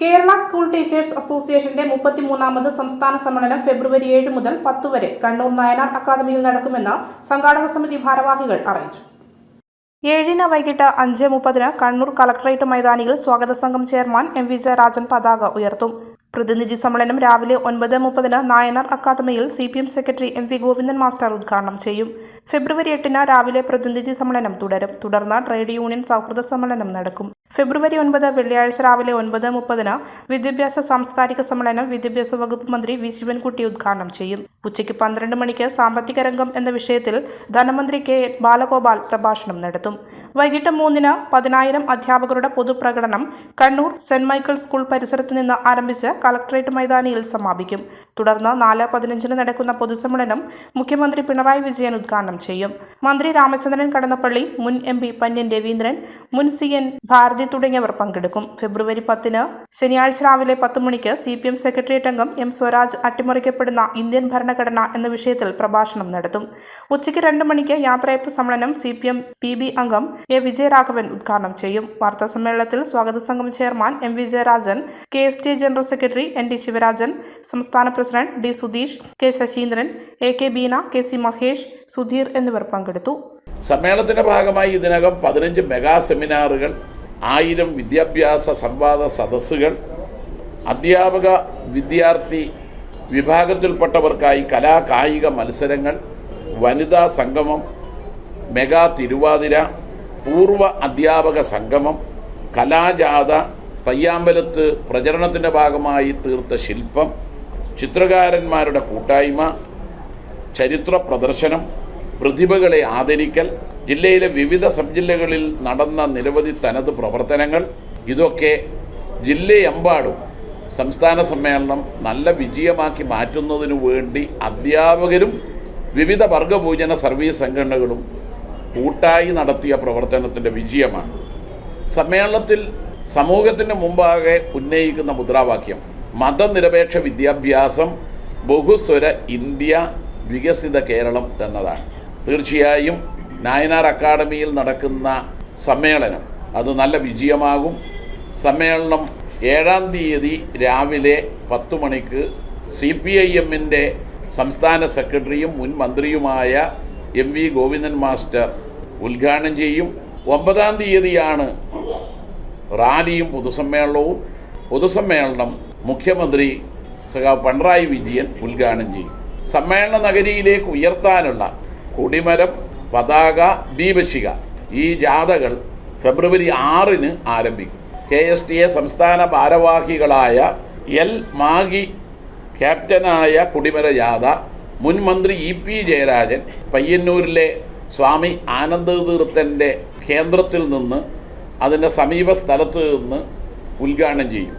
Kerala school teachers അസോസിയേഷന്റെ മുപ്പത്തിമൂന്നാമത് സംസ്ഥാന സമ്മേളനം ഫെബ്രുവരി ഏഴ് മുതൽ പത്ത് വരെ കണ്ണൂർ നായനാർ അക്കാദമിയിൽ നടക്കുമെന്ന് സംഘാടക സമിതി ഭാരവാഹികൾ അറിയിച്ചു. ഏഴിന് വൈകിട്ട് അഞ്ച് മുപ്പതിന് കണ്ണൂർ കളക്ടറേറ്റ് മൈതാനിയിൽ സ്വാഗത സംഘം ചെയർമാൻ എം വി ജയരാജൻ പതാക ഉയർത്തും. പ്രതിനിധി സമ്മേളനം രാവിലെ ഒൻപത് മുപ്പതിന് നായനാർ അക്കാദമിയിൽ C P M secretary M V Govindan master ഉദ്ഘാടനം ചെയ്യും. ഫെബ്രുവരി എട്ടിന് രാവിലെ പ്രതിനിധി സമ്മേളനം തുടരും. തുടർന്ന് ട്രേഡ് യൂണിയൻ സൗഹൃദ സമ്മേളനം നടക്കും. ഫെബ്രുവരി ഒൻപത് വെള്ളിയാഴ്ച രാവിലെ ഒൻപത് മുപ്പതിന് വിദ്യാഭ്യാസ സാംസ്കാരിക സമ്മേളനം വിദ്യാഭ്യാസ വകുപ്പ് മന്ത്രി വി ശിവൻകുട്ടി ഉദ്ഘാടനം ചെയ്യും. ഉച്ചയ്ക്ക് പന്ത്രണ്ട് മണിക്ക് സാമ്പത്തിക രംഗം എന്ന വിഷയത്തിൽ ധനമന്ത്രി കെ ബാലഗോപാൽ പ്രഭാഷണം നടത്തും. വൈകിട്ട് മൂന്നിന് പതിനായിരം അധ്യാപകരുടെ പൊതുപ്രകടനം കണ്ണൂർ സെന്റ് മൈക്കിൾ സ്കൂൾ പരിസരത്ത് നിന്ന് ആരംഭിച്ച് കളക്ടറേറ്റ് മൈതാനിയിൽ സമാപിക്കും. തുടർന്ന് നാല് പതിനഞ്ചിന് നടക്കുന്ന പൊതുസമ്മേളനം മുഖ്യമന്ത്രി പിണറായി വിജയൻ ഉദ്ഘാടനം ചെയ്യും. മന്ത്രി രാമചന്ദ്രൻ കടന്നപ്പള്ളി മുൻ എം പി പന്യൻ രവീന്ദ്രൻ മുൻ സി എൻ ഭാരതി തുടങ്ങിയവർ പങ്കെടുക്കും. ഫെബ്രുവരി പത്തിന് ശനിയാഴ്ച രാവിലെ പത്ത് മണിക്ക് സി പി എം സെക്രട്ടേറിയറ്റ് അംഗം എം സ്വരാജ് അട്ടിമറിക്കപ്പെടുന്ന ഇന്ത്യൻ ഭരണഘടന എന്ന വിഷയത്തിൽ പ്രഭാഷണം നടത്തും. ഉച്ചയ്ക്ക് രണ്ട് മണിക്ക് യാത്രയപ്പ് സമ്മേളനം C P M P B അംഗം എ വിജയരാഘവൻ ഉദ്ഘാടനം ചെയ്യും. വാർത്താ സമ്മേളനത്തിൽ സ്വാഗത സംഘം chairman M Vijayarajan K S T general secretary N D Sivarajan സംസ്ഥാന president D Sudheesh K Saseendran A K Beena K C Mahesh Sudheer എന്നിവർ പങ്കെടുത്തു. സമ്മേളനത്തിന്റെ ഭാഗമായി ഇതിനകം പതിനഞ്ച് മെഗാ സെമിനാറുകൾ ആയിരം വിദ്യാഭ്യാസ സംവാദ സദസ്സുകൾ അധ്യാപക വിദ്യാർത്ഥി വിഭാഗത്തിൽപ്പെട്ടവർക്കായി കലാ കായിക മത്സരങ്ങൾ വനിതാ സംഗമം മെഗാ തിരുവാതിര പൂർവ അധ്യാപക സംഗമം കലാജാഥ പയ്യാമ്പലത്ത് പ്രചരണത്തിന്റെ ഭാഗമായി തീർത്ത ശില്പം ചിത്രകാരന്മാരുടെ കൂട്ടായ്മ ചരിത്ര പ്രദർശനം പ്രതിഭകളെ ആദരിക്കൽ ജില്ലയിലെ വിവിധ സബ് ജില്ലകളിൽ നടന്ന നിരവധി തനത് പ്രവർത്തനങ്ങൾ. ഇതൊക്കെ ജില്ലയെമ്പാടും സംസ്ഥാന സമ്മേളനം നല്ല വിജയമാക്കി മാറ്റുന്നതിനു വേണ്ടി അധ്യാപകരും വിവിധ വർഗപൂജന സർവീസ് സംഘടനകളും കൂട്ടായി നടത്തിയ പ്രവർത്തനത്തിന്റെ വിജയമാണ്. സമ്മേളനത്തിൽ സമൂഹത്തിന് മുമ്പാകെ ഉന്നയിക്കുന്ന മുദ്രാവാക്യം മതനിരപേക്ഷ വിദ്യാഭ്യാസം ബഹുസ്വര ഇന്ത്യ വികസിത കേരളം എന്നതാണ്. തീർച്ചയായും നായനാർ അക്കാദമിയിൽ നടക്കുന്ന സമ്മേളനം അത് നല്ല വിജയമാകും. സമ്മേളനം ഏഴാം തീയതി രാവിലെ പത്ത് മണിക്ക് സി പി ഐ എമ്മിന്റെ സംസ്ഥാന സെക്രട്ടറിയും മുൻ മന്ത്രിയുമായ എം വി ഗോവിന്ദൻ മാസ്റ്റർ ഉദ്ഘാടനം ചെയ്യും. ഒമ്പതാം തീയതിയാണ് റാലിയും പൊതുസമ്മേളനവും. പൊതുസമ്മേളനം മുഖ്യമന്ത്രി സഖാവ് പിണറായി വിജയൻ ഉദ്ഘാടനം ചെയ്യും. സമ്മേളന നഗരിയിലേക്ക് ഉയർത്താനുള്ള കൊടിമരം പതാക ദീപശിക ഈ ജാഥകൾ ഫെബ്രുവരി ആറിന് ആരംഭിക്കും. കെ എസ് ടി എ സംസ്ഥാന ഭാരവാഹികളായ എൽ മാഗി ക്യാപ്റ്റനായ കുടിമര ജാഥ മുൻ മന്ത്രി ഇ പി ജയരാജൻ പയ്യന്നൂരിലെ സ്വാമി ആനന്ദതീർത്ഥന്റെ കേന്ദ്രത്തിൽ നിന്ന് അതിന്റെ സമീപ സ്ഥലത്ത് നിന്ന് ഉദ്ഘാടനം ചെയ്യും.